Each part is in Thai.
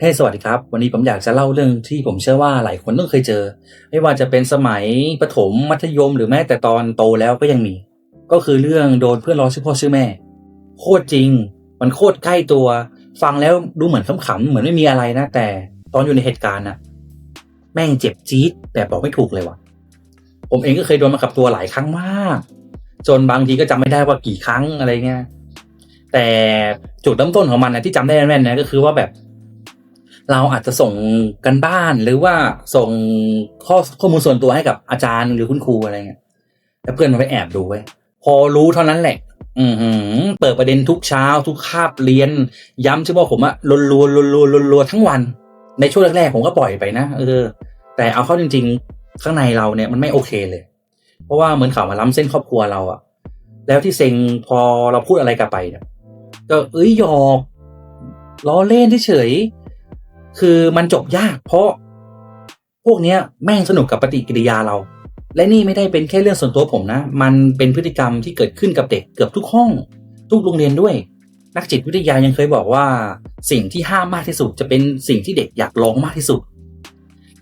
เฮ้สวัสดีครับ วันนี้ผมอยากจะเล่าเรื่องที่ผมเชื่อว่าหลายคนต้องเคยเจอ ไม่ว่าจะเป็นสมัยประถมมัธยมหรือแม้แต่ตอนโตแล้วก็ยังมี ก็คือเรื่องโดนเพื่อนล้อชื่อพ่อชื่อแม่ โคตรจริง มันโคตรใกล้ตัว ฟังแล้วดูเหมือนขำๆเหมือนไม่มีอะไรนะ แต่ตอนอยู่ในเหตุการณ์น่ะ แม่งเจ็บจี๊ดแต่บอกไม่ถูกเลยว่ะ ผมเองก็เคยโดนมากับตัวหลายครั้งมาก จนบางทีก็จำไม่ได้ว่ากี่ครั้งอะไรเงี้ยแต่จุดเริ่มต้นของมันนะที่จำได้แม่นๆนะก็คือว่าแบบ เราอาจจะส่งกันบ้านหรือว่าส่งข้อข้อมูลส่วนตัวให้กับอาจารย์หรือคุณครูอะไรเงี้ยแล้วเพื่อนมันไปแอบดูไว้พอรู้เท่านั้นแหละ อือหือเปิดประเด็นทุกเช้า ทุกคาบเรียน ย้ำชื่อว่าผมอะรัวรัวรัวรัวรัวรัวทั้งวัน ในช่วงแรกๆผมก็ปล่อยไปนะเออ แต่เอาเข้าจริง ๆ ข้างในเราเนี่ยมันไม่โอเคเลย เพราะว่าเหมือนเขามาล้ำเส้นครอบครัวเราอะแล้วที่เซ็งพอเราพูดอะไรกลับไปเนี่ยก็เอ้ยหยอกล้อเล่นเฉยๆ คือมันจบยาก เพราะ พวกเนี้ยแม่งสนุกกับปฏิกิริยาเรา และนี่ไม่ได้เป็นแค่เรื่องส่วนตัวผมนะ มันเป็นพฤติกรรมที่เกิดขึ้นกับเด็กเกือบทุกห้อง ทุกโรงเรียนด้วย นักจิตวิทยายังเคยบอกว่า สิ่งที่ห้ามมากที่สุดจะเป็นสิ่งที่เด็กอยากลองมากที่สุด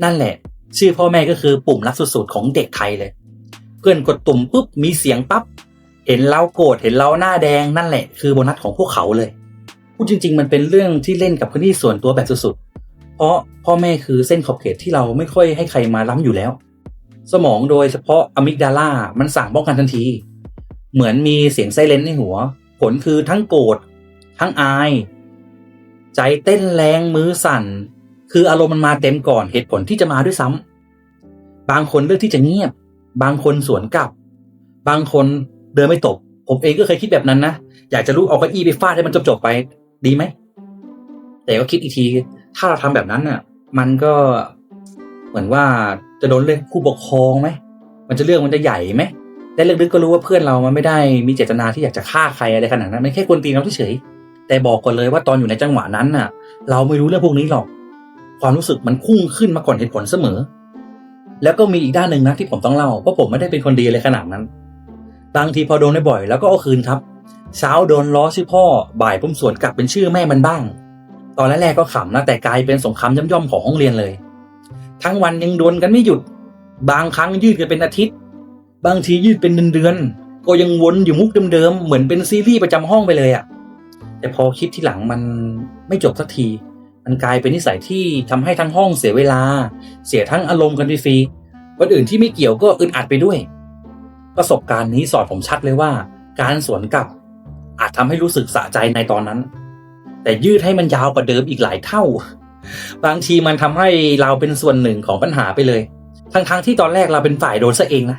นั่นแหละ ชื่อพ่อแม่ก็คือปุ่มลับสุดๆของเด็กไทยเลย เพื่อนกดตุ่มปุ๊บมีเสียงปั๊บเห็นเราโกรธเห็นเราหน้าแดงนั่นแหละ คือโบนัสของพวกเขาเลยพูดจริง ๆ มันเป็นเรื่องที่เล่นกับพื้นที่ส่วนตัวแบบสุดๆ เพราะพ่อแม่คือเส้นขอบเขตที่เราไม่ค่อยให้ใครมาล้ำอยู่แล้ว สมองโดยเฉพาะอะมิกดาลามันสั่งป้องกันทันที เหมือนมีเสียงไซเรนในหัว ผลคือทั้งโกรธทั้งอาย ใจเต้นแรงมือสั่น คืออารมณ์มันมาเต็มก่อนเหตุผลที่จะมาด้วยซ้ำบางคนเลือกที่จะเงียบ บางคนสวนกลับ บางคนเดินไม่ตบ ผมเองก็เคยคิดแบบนั้นนะ อยากจะลุกเอาเก้าอี้ไปฟาดให้มันจบๆไป ดีไหม แต่ก็คิดอีกที ถ้าเราทำแบบนั้นน่ะมันก็เหมือนว่าจะโดนเรียกผู้ปกครองไหมมันจะเรื่องมันจะใหญ่ไหมแต่ลึกๆก็รู้ว่าเพื่อนเรามันไม่ได้มีเจตนาที่อยากจะฆ่าใครอะไรขนาดนั้นมันแค่กวนตีนเราเฉยแต่บอกก่อนเลยว่าตอนอยู่ในจังหวะนั้นน่ะ เราไม่รู้เรื่องพวกนี้หรอก ความรู้สึกมันพุ่งขึ้นมาก่อนเหตุผลเสมอ แล้วก็มีอีกด้านหนึ่งนะที่ผมต้องเล่าเพราะผมไม่ได้เป็นคนดีเลยขนาดนั้นบางทีพอโดนได้บ่อย แล้วก็เอาคืนครับ เช้าโดนล้อชื่อพ่อบ่ายผมสวนกลับเป็นชื่อแม่มันบ้าง ตอนแรกๆก็ขำนะแต่กลายเป็นสงครามย่อมๆของห้องเรียนเลย ทั้งวันยังดวลกันไม่หยุด บางครั้งยืดกันเป็นอาทิตย์ บางทียืดเป็นเดือนๆก็ยังวนอยู่มุกเดิมๆเหมือนเป็นซีรีส์ประจำห้องไปเลยอะแต่พอคิดที่หลังมันไม่จบสักที มันกลายเป็นนิสัยที่ทำให้ทั้งห้องเสียเวลา เสียทั้งอารมณ์กันฟรีๆคนอื่นที่ไม่เกี่ยวก็อึดอัดไปด้วย ประสบการณ์นี้สอนผมชัดเลยว่า การสวนกลับอาจทำให้รู้สึกสะใจในตอนนั้น แต่ยืดให้มันยาวกว่าเดิมอีกหลายเท่า บางทีมันทำให้เราเป็นส่วนหนึ่งของปัญหาไปเลย ทั้งๆที่ตอนแรกเราเป็นฝ่ายโดนซะเองนะ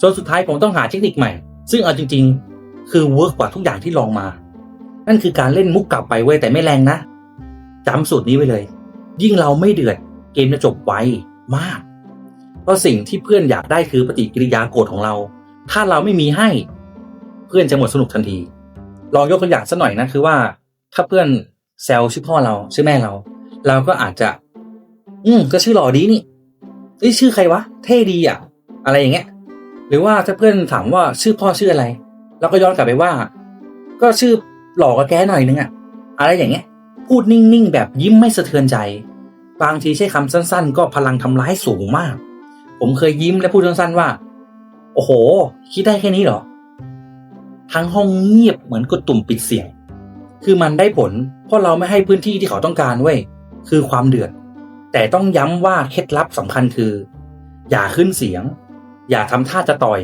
จนสุดท้ายผมต้องหาเทคนิคใหม่ ซึ่งเอาจริง ๆ คือเวิร์กกว่าทุกอย่างที่ลองมา นั่นคือการเล่นมุกกลับไปเว้ยแต่ไม่แรงนะจำสูตรนี้ไว้เลย ยิ่งเราไม่เดือดเกมจะจบไวมาก เพราะสิ่งที่เพื่อนอยากได้คือปฏิกิริยาโกรธของเรา ถ้าเราไม่มีให้ เพื่อนจะหมดสนุกทันที ลองยกตัวอย่างสักหน่อยนะคือว่า ถ้าเพื่อนแซวชื่อพ่อเรา ชื่อแม่เรา เราก็อาจจะ อืมก็ชื่อหล่อดีนี่เอ้ยชื่อใครวะ เท่ดีอะ อะไรอย่างเงี้ย หรือว่าถ้าเพื่อนถามว่าชื่อพ่อชื่ออะไร เราก็ย้อนกลับไปว่า ก็ชื่อหล่อกว่าแกหน่อยนึงอะ อะไรอย่างเงี้ย พูดนิ่งๆแบบยิ้มไม่สะเทือนใจ บางทีใช้คำสั้น ๆ ก็พลังทำร้ายสูงมาก ผมเคยยิ้มและพูดสั้นๆว่า โอ้โห คิดได้แค่นี้เหรอ ทั้งห้องเงียบเหมือนกดตุ่มปิดเสียง คือมันได้ผล เพราะเราไม่ให้พื้นที่ที่เขาต้องการเว้ยคือความเดือด แต่ต้องย้ำว่าเคล็ดลับสำคัญคือ อย่าขึ้นเสียง อย่าทำท่าจะต่อย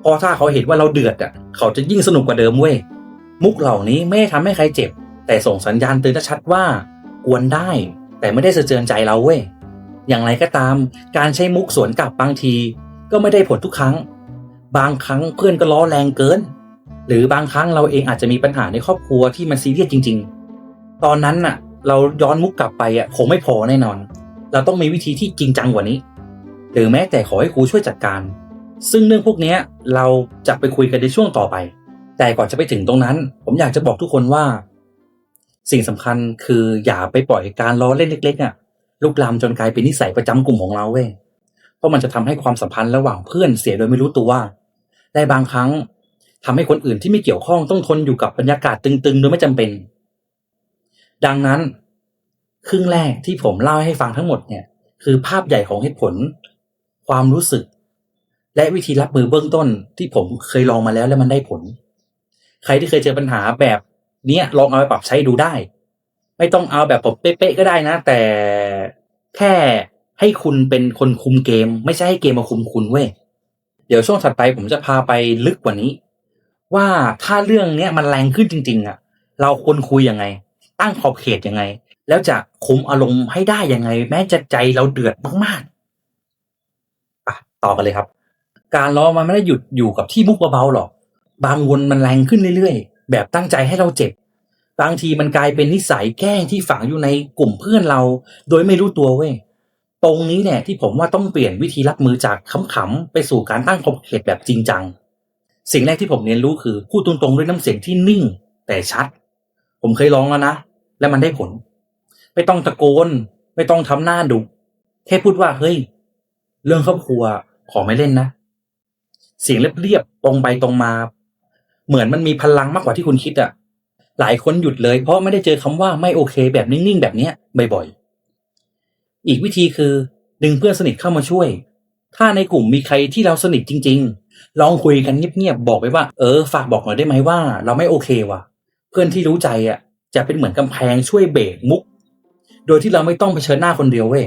เพราะถ้าเขาเห็นว่าเราเดือดอะ เขาจะยิ่งสนุกกว่าเดิมเว้ยมุกเหล่านี้ไม่ได้ทำให้ใครเจ็บ แต่ส่งสัญญาณเตือนชัดว่ากวนได้ แต่ไม่ได้สะเทือนใจเราเว้ยอย่างไรก็ตาม การใช้มุกสวนกลับบางที ก็ไม่ได้ผลทุกครั้ง บางครั้งเพื่อนก็ล้อแรงเกิน หรือบางครั้งเราเองอาจจะมีปัญหาในครอบครัวที่มันซีเรียสจริง ๆ ตอนนั้นน่ะ เราย้อนมุกกลับไปอะคงไม่พอแน่นอน เราต้องมีวิธีที่จริงจังกว่านี้ หรือแม้แต่ขอให้ครูช่วยจัดการ ซึ่งเรื่องพวกนี้เราจะไปคุยกันในช่วงต่อไป แต่ก่อนจะไปถึงตรงนั้น ผมอยากจะบอกทุกคนว่า สิ่งสำคัญคืออย่าไปปล่อยการล้อเล่นเล็กๆอะลุกลามจนกลายเป็นนิสัยประจำกลุ่มของเราเว้ยเพราะมันจะทำให้ความสัมพันธ์ระหว่างเพื่อนเสียโดยไม่รู้ตัวและบางครั้ง ทำให้คนอื่นที่ไม่เกี่ยวข้องต้องทนอยู่กับบรรยากาศตึงๆ โดยไม่จำเป็น ดังนั้น ครึ่งแรกที่ผมเล่าให้ฟังทั้งหมดเนี่ย คือภาพใหญ่ของเหตุผล ความรู้สึก และวิธีรับมือเบื้องต้นที่ผมเคยลองมาแล้วแล้วมันได้ผล ใครที่เคยเจอปัญหาแบบเนี้ยลองเอาไปปรับใช้ดูได้ ไม่ต้องเอาแบบผมเป๊ะๆก็ได้นะ แต่แค่ให้คุณเป็นคนคุมเกม ไม่ใช่ให้เกมมาคุมคุณเว้ยเดี๋ยวช่วงถัดไปผมจะพาไปลึกกว่านี้ ว่าถ้าเรื่องเนี้ยมันแรงขึ้นจริง ๆ อะ เราควรคุยยังไง ตั้งขอบเขตยังไง แล้วจะคุมอารมณ์ให้ได้ยังไง แม้จะใจเราเดือดมากๆอะต่อกันเลยครับ การล้อมันไม่ได้หยุดอยู่กับที่มุกเบาๆหรอก บางวนมันแรงขึ้นเรื่อยๆ แบบตั้งใจให้เราเจ็บ บางทีมันกลายเป็นนิสัยแกล้งที่ฝังอยู่ในกลุ่มเพื่อนเรา โดยไม่รู้ตัวเว้ยตรงนี้เนี่ยที่ผมว่าต้องเปลี่ยนวิธีรับมือจากขำๆไปสู่การตั้งขอบเขตแบบจริงจัง สิ่งแรกที่ผมเรียนรู้คือ พูดตรงๆด้วยน้ำเสียงที่นิ่ง แต่ชัด ผมเคยลองแล้วนะ และมันได้ผล ไม่ต้องตะโกน ไม่ต้องทำหน้าดุแค่พูดว่าเฮ้ย เรื่องครอบครัวขอไม่เล่นนะ เสียงเรียบๆตรงไปตรงมา เหมือนมันมีพลังมากกว่าที่คุณคิดอะหลายคนหยุดเลยเพราะไม่ได้เจอคำว่าไม่โอเค แบบนิ่งๆแบบเนี้ยบ่อยๆอีกวิธีคือ ดึงเพื่อนสนิทเข้ามาช่วย ถ้าในกลุ่มมีใครที่เราสนิทจริง ๆ ลองคุยกันเงียบๆบอกไปว่าเออฝากบอกหน่อยได้ไหมว่า เราไม่โอเคว่ะ เพื่อนที่รู้ใจอะ จะเป็นเหมือนกำแพงช่วยเบรกมุก โดยที่เราไม่ต้องเผชิญหน้าคนเดียวเว้ย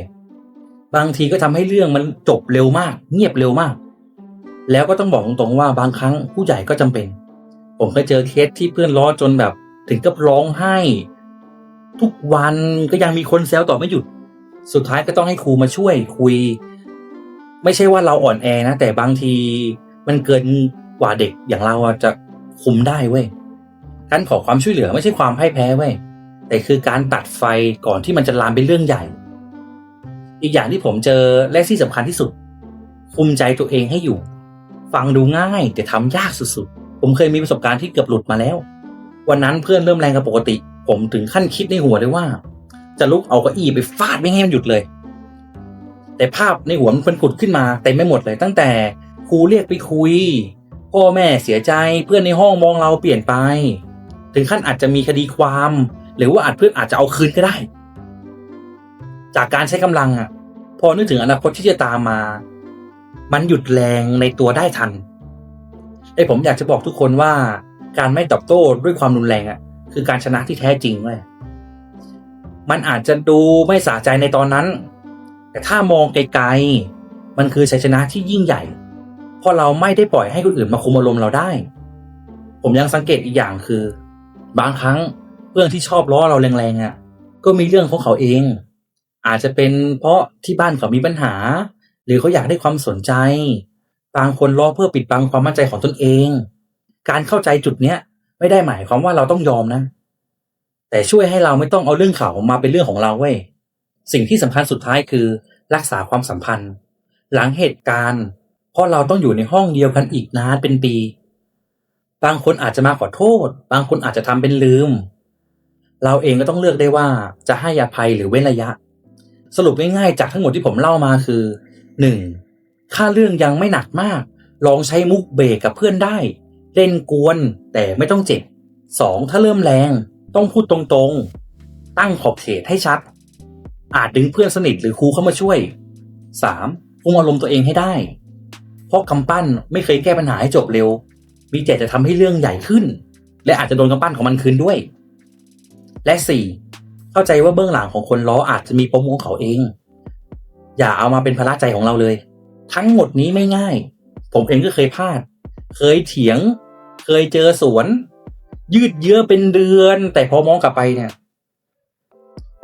บางทีก็ทำให้เรื่องมันจบเร็วมาก เงียบเร็วมาก แล้วก็ต้องบอกตรงๆว่าบางครั้งผู้ใหญ่ก็จำเป็น ผมเคยเจอเคสที่เพื่อนล้อจนแบบ ถึงกับร้องไห้ ทุกวันก็ยังมีคนแซวต่อไม่หยุด สุดท้ายก็ต้องให้ครูมาช่วยคุย ไม่ใช่ว่าเราอ่อนแอนะแต่บางที มันเกินกว่าเด็กอย่างเราจะคุมได้เว้ยการขอความช่วยเหลือไม่ใช่ความพ่ายแพ้เว้ยแต่คือการตัดไฟก่อนที่มันจะลามเป็นเรื่องใหญ่ อีกอย่างที่ผมเจอและที่สำคัญที่สุด คุมใจตัวเองให้อยู่ ฟังดูง่ายแต่ทำยากสุดๆ ผมเคยมีประสบการณ์ที่เกือบหลุดมาแล้ว วันนั้นเพื่อนเริ่มแรงกับปกติ ผมถึงขั้นคิดในหัวเลยว่า จะลุกเอาเก้าอี้ไปฟาดไม่ให้มันหยุดเลย แต่ภาพในหัวมันผุดขึ้นมาเต็มไม่หมดเลย ตั้งแต่ รูเรียกไปคุย พ่อแม่เสียใจเพื่อนในห้องมองเราเปลี่ยนไป ถึงขั้นอาจจะมีคดีความ หรือว่าอาจเพื่อนอาจจะเอาคืนก็ได้ จากการใช้กำลังอะ พอนึกถึงอนาคตที่จะตามมา มันหยุดแรงในตัวได้ทันไอ้ผมอยากจะบอกทุกคนว่า การไม่ตอบโต้ด้วยความรุนแรงอะ คือการชนะที่แท้จริงเว้ยมันอาจจะดูไม่สะใจในตอนนั้น แต่ถ้ามองไกลๆ มันคือชัยชนะที่ยิ่งใหญ่ เพราะเราไม่ได้ปล่อยให้คนอื่นมาคุมอารมณ์เราได้ ผมยังสังเกตอีกอย่างคือ บางครั้งเพื่อนที่ชอบล้อเราแรงๆอะ ก็มีเรื่องของเขาเอง อาจจะเป็นเพราะที่บ้านเขามีปัญหา หรือเขาอยากได้ความสนใจ บางคนล้อเพื่อปิดบังความมั่นใจของตนเอง การเข้าใจจุดเนี้ยไม่ได้หมายความว่าเราต้องยอมนะ แต่ช่วยให้เราไม่ต้องเอาเรื่องเขามาเป็นเรื่องของเราเว้ยสิ่งที่สำคัญสุดท้ายคือ รักษาความสัมพันธ์ หลังเหตุการณ์ เพราะเราต้องอยู่ในห้องเดียวกันอีกนานเป็นปี บางคนอาจจะมาขอโทษ บางคนอาจจะทำเป็นลืม เราเองก็ต้องเลือกได้ว่าจะให้อภัยหรือเว้นระยะ สรุปง่ายๆจากทั้งหมดที่ผมเล่ามาคือ 1. ค่าเรื่องยังไม่หนักมาก ลองใช้มุกเบรกกับเพื่อนได้ เล่นกวนแต่ไม่ต้องเจ็บ 2. ถ้าเริ่มแรง ต้องพูดตรงๆ ตั้งขอบเขตให้ชัด อาจดึงเพื่อนสนิทหรือครูเข้ามาช่วย 3. คุมอารมณ์ตัวเองให้ได้ ราะกำปั้นไม่เคยแก้ปัญหาให้จบเร็ว มีแต่จะทำให้เรื่องใหญ่ขึ้น และอาจจะโดนกำปั้นของมันคืนด้วย และ 4. เข้าใจว่าเบื้องหลังของคนล้ออาจจะมีปมของเขาเอง อย่าเอามาเป็นภาระใจของเราเลย ทั้งหมดนี้ไม่ง่าย ผมเองก็เคยพลาด เคยเถียง เคยเจอสวน ยืดเยื้อเป็นเดือน แต่พอมองกลับไปเนี่ย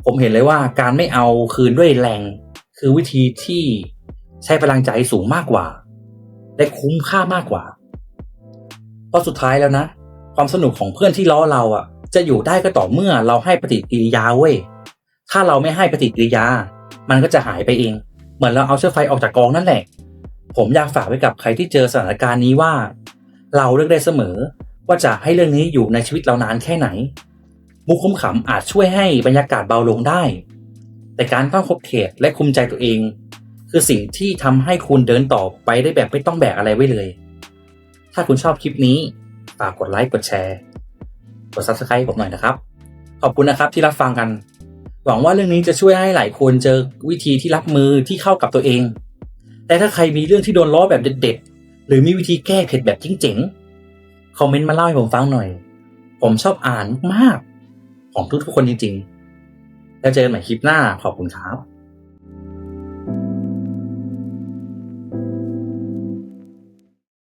ผมเห็นเลยว่าการไม่เอาคืนด้วยแรง คือวิธีที่ใช้พลังใจสูงมากกว่า และคุ้มค่ามากกว่า เพราะสุดท้ายแล้วนะ ความสนุกของเพื่อนที่ล้อเราอะ จะอยู่ได้ก็ต่อเมื่อเราให้ปฏิกิริยาเว้ย ถ้าเราไม่ให้ปฏิกิริยา มันก็จะหายไปเอง เหมือนเราเอาเชื้อไฟออกจากกองนั่นแหละ ผมอยากฝากไว้กับใครที่เจอสถานการณ์นี้ว่า เราเลือกได้เสมอว่าจะให้เรื่องนี้อยู่ในชีวิตเรานานแค่ไหน มุกคุ้มขำอาจช่วยให้บรรยากาศเบาลงได้ แต่การตั้งขอบเขตและคุมใจตัวเอง คือสิ่งที่ทำให้คุณเดินต่อไปได้แบบไม่ต้องแบกอะไรไว้เลย ถ้าคุณชอบคลิปนี้ฝากกดไลค์กดแชร์กด subscribe ผมหน่อยนะครับ ขอบคุณนะครับที่รับฟังกัน หวังว่าเรื่องนี้จะช่วยให้หลายคนเจอวิธีที่รับมือที่เข้ากับตัวเอง แต่ถ้าใครมีเรื่องที่โดนล้อแบบเด็ดๆ หรือมีวิธีแก้เผ็ดแบบเจ๋งๆ คอมเมนต์มาเล่าให้ผมฟังหน่อย ผมชอบอ่านมาก ของทุกๆคนจริงๆ แล้วเจอกันใหม่คลิปหน้า ขอบคุณครับ